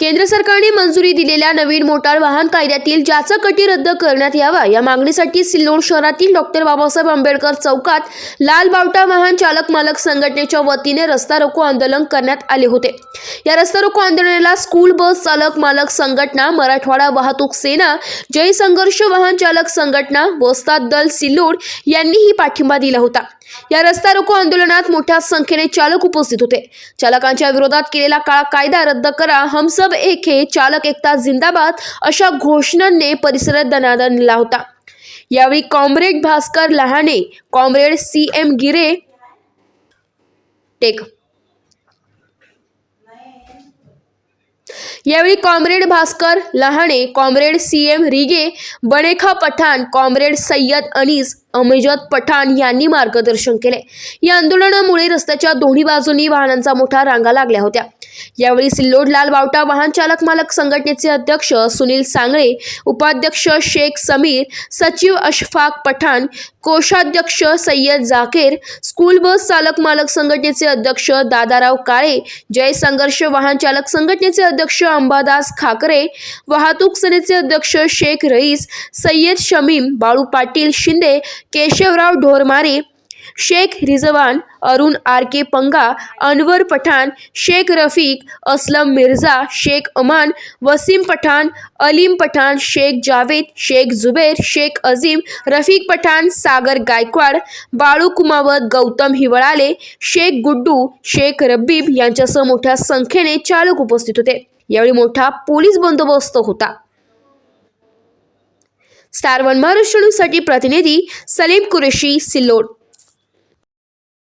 केंद्र सरकारने मंजुरी दिलेल्या नवीन मोटार वाहन कायद्यातील ज्याचा कटी रद्द करण्यात यावा या मागणीसाठी सिल्लोड शहरातील डॉक्टर बाबासाहेब आंबेडकर चौकात लाल बावटा वाहन चालक मालक संघटनेच्या वतीने रस्ता रोको आंदोलन करण्यात आले होते. या रस्ता रोको आंदोलनाला स्कूल बस चालक मालक संघटना मराठवाडा वाहतूक सेना जय संघर्ष वाहन चालक संघटना वस्ताद दल सिल्लोड यांनीही पाठिंबा दिला होता. या रस्ता रोको आंदोलनात मोठ्या संख्येने चालक उपस्थित होते. चालकांच्या विरोधात केलेला काळा कायदा रद्द करा हम सब एक है चालक एकता जिंदाबाद अशा घोषणांनी परिसरात दनादन दिला होता. यावेळी comrade Bhaskar Lahane comrade C M Gire, take. Comrade Bhaskar Lahane, comrade C M Rige, Banekha Pathan, comrade Sayyad Anees Amjad Pathan यांनी मार्गदर्शन केले. या आंदोलनामुळे रस्त्याच्या दोन्ही बाजूंनी वाहनांचा मोठा रांगा लागल्या होत्या. यावेळी सिल्लोड लाल बावटा वाहन चालक मालक संघटनेचे अध्यक्ष सुनील सांगळे उपाध्यक्ष शेख समीर सचिव अशफाक पठाण कोषाध्यक्ष सय्यद जाकेर स्कूल बस चालक मालक संघटनेचे अध्यक्ष दादाराव काळे जय संघर्ष वाहन चालक संघटनेचे अध्यक्ष अंबादास खाकरे वाहतूक सेनेचे अध्यक्ष शेख रईस सय्यद शमीम बाळू पाटील शिंदे केशवराव ढोरमारे शेख रिजवान अरुण आर के पंगा अनवर पठाण शेख रफीक असलम मिर्झा शेख अमान वसीम पठाण अलीम पठाण शेख जावेद शेख जुबेर शेख अजीम रफीक पठाण सागर गायकवाड बाळू कुमावत गौतम हिवळाले शेख गुड्डू शेख रब्बीब यांच्यासह मोठ्या संख्येने चालक उपस्थित होते. यावेळी मोठा पोलीस बंदोबस्त होता. स्टार वन महाराष्ट्र न्यूजसाठी प्रतिनिधी सलीम कुरेशी सिल्लोड.